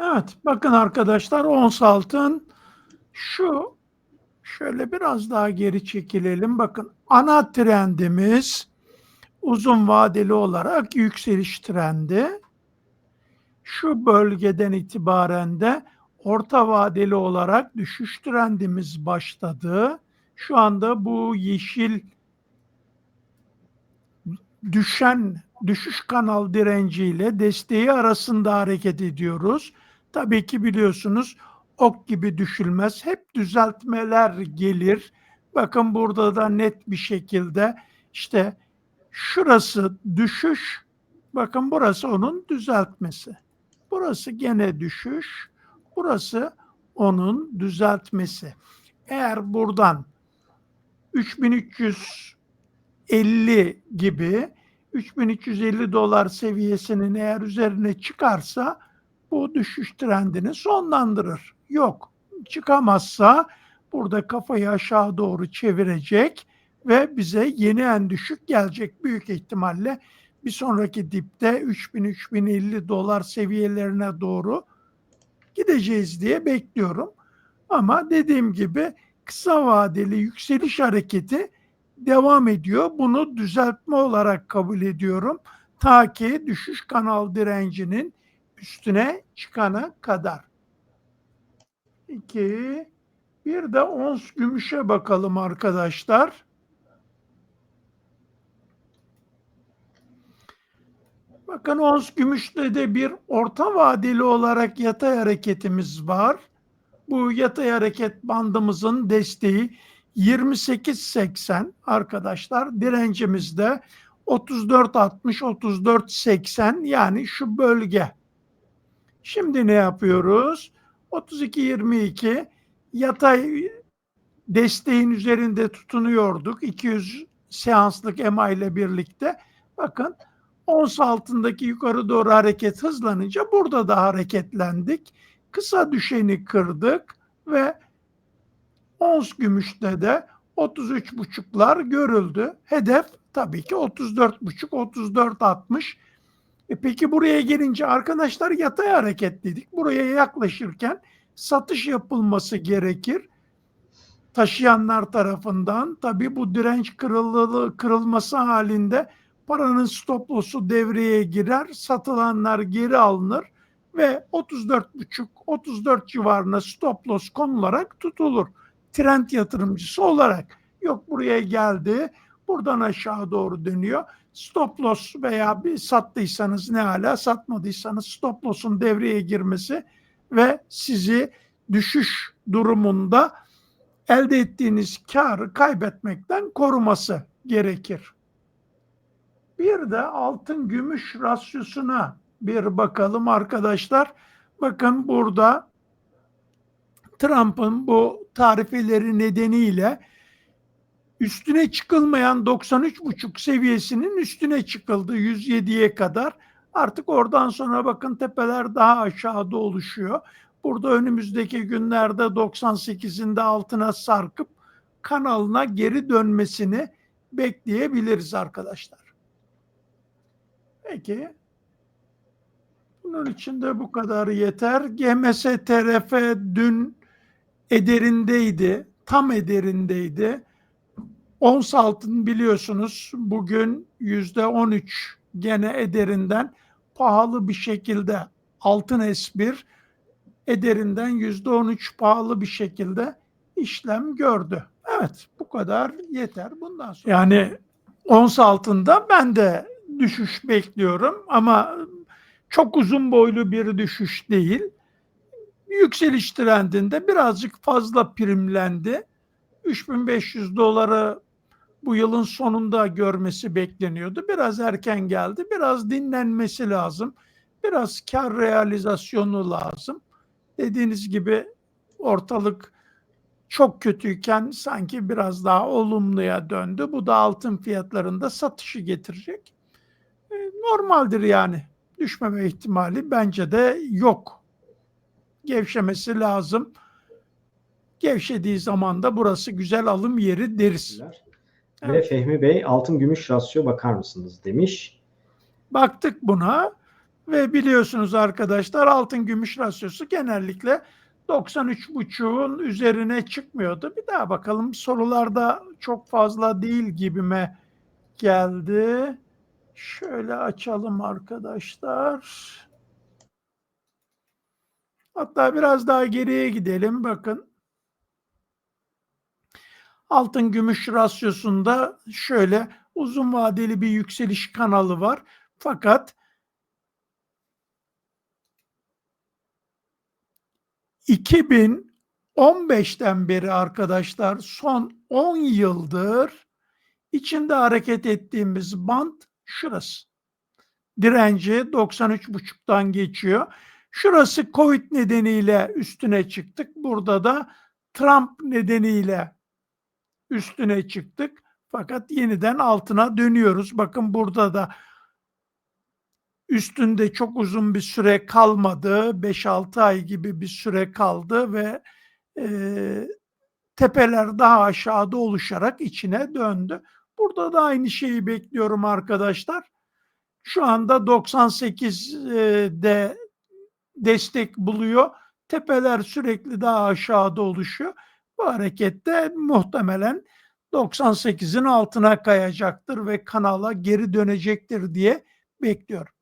Evet, bakın arkadaşlar ons altın şu şöyle biraz daha geri çekilelim. Bakın ana trendimiz uzun vadeli olarak yükseliş trendi. Şu bölgeden itibaren de orta vadeli olarak düşüş trendimiz başladı. Şu anda bu yeşil düşen düşüş kanal direnciyle desteği arasında hareket ediyoruz. Tabii ki biliyorsunuz ok gibi düşülmez. Hep düzeltmeler gelir. Bakın burada da net bir şekilde işte şurası düşüş. Bakın burası onun düzeltmesi. Burası gene düşüş. Burası onun düzeltmesi. Eğer buradan 3350 gibi 3350 dolar seviyesinin eğer üzerine çıkarsa bu düşüş trendini sonlandırır. Yok çıkamazsa burada kafayı aşağı doğru çevirecek ve bize yeni en düşük gelecek büyük ihtimalle bir sonraki dipte 3000-3050 dolar seviyelerine doğru gideceğiz diye bekliyorum. Ama dediğim gibi kısa vadeli yükseliş hareketi devam ediyor. Bunu düzeltme olarak kabul ediyorum. Ta ki düşüş kanal direncinin üstüne çıkana kadar. İki. Bir de ons gümüşe bakalım arkadaşlar. Bakın ons gümüşte de bir orta vadeli olarak yatay hareketimiz var. Bu yatay hareket bandımızın desteği 28.80 arkadaşlar. Direncimiz de 34.60 34.80 yani şu bölge. Şimdi ne yapıyoruz? 32.22 yatay desteğin üzerinde tutunuyorduk. 200 seanslık EMA ile birlikte. Bakın ons altındaki yukarı doğru hareket hızlanınca burada da hareketlendik. Kısa düşeni kırdık ve ons gümüşte de 33,5'lar görüldü. Hedef tabii ki 34,5 34,60. E peki buraya gelince arkadaşlar yatay hareketledik. Buraya yaklaşırken satış yapılması gerekir. Taşıyanlar tarafından tabii bu direnç kırılı, kırılması halinde paranın stop loss'u devreye girer. Satılanlar geri alınır ve 34,5 34 civarına stop loss konularak tutulur. Trend yatırımcısı olarak yok buraya geldi. Buradan aşağı doğru dönüyor. Stop loss veya bir sattıysanız ne hala satmadıysanız stop loss'un devreye girmesi ve sizi düşüş durumunda elde ettiğiniz karı kaybetmekten koruması gerekir. Bir de altın gümüş rasyosuna bir bakalım arkadaşlar. Bakın burada Trump'ın bu tarifeleri nedeniyle üstüne çıkılmayan 93,5 seviyesinin üstüne çıkıldı 107'ye kadar. Artık oradan sonra bakın tepeler daha aşağıda oluşuyor. Burada önümüzdeki günlerde 98'inde altına sarkıp kanalına geri dönmesini bekleyebiliriz arkadaşlar. Peki. Bunun için de bu kadar yeter. GMS TRF dün ederindeydi. Tam ederindeydi. Ons altın biliyorsunuz bugün yüzde 13 gene ederinden pahalı bir şekilde altın S1 ederinden yüzde 13 pahalı bir şekilde işlem gördü. Evet bu kadar yeter bundan sonra. Yani ons altında ben de düşüş bekliyorum ama çok uzun boylu bir düşüş değil. Yükseliş trendinde birazcık fazla primlendi. 3500 doları bu yılın sonunda görmesi bekleniyordu. Biraz erken geldi. Biraz dinlenmesi lazım. Biraz kar realizasyonu lazım. Dediğiniz gibi ortalık çok kötüyken sanki biraz daha olumluya döndü. Bu da altın fiyatlarında satışı getirecek. E, normaldir yani. Düşmeme ihtimali bence de yok. Gevşemesi lazım. Gevşediği zaman da burası güzel alım yeri deriz. Ve Fehmi Bey altın gümüş rasyo bakar mısınız demiş. Baktık buna. Ve biliyorsunuz arkadaşlar altın gümüş rasyosu genellikle 93.5'un üzerine çıkmıyordu. Bir daha bakalım sorularda çok fazla değil gibime geldi. Şöyle açalım arkadaşlar. Hatta biraz daha geriye gidelim. Bakın. Altın gümüş rasyosunda şöyle uzun vadeli bir yükseliş kanalı var. Fakat 2015'ten beri arkadaşlar son 10 yıldır içinde hareket ettiğimiz band şurası. Direnci 93.5'tan geçiyor. Şurası Covid nedeniyle üstüne çıktık. Burada da Trump nedeniyle üstüne çıktık. Fakat yeniden altına dönüyoruz. Bakın burada da üstünde çok uzun bir süre kalmadı. 5-6 ay gibi bir süre kaldı ve e, tepeler daha aşağıda oluşarak içine döndü. Burada da aynı şeyi bekliyorum arkadaşlar. Şu anda 98'de destek buluyor. Tepeler sürekli daha aşağıda oluşuyor. Bu harekette muhtemelen 98'in altına kayacaktır ve kanala geri dönecektir diye bekliyorum.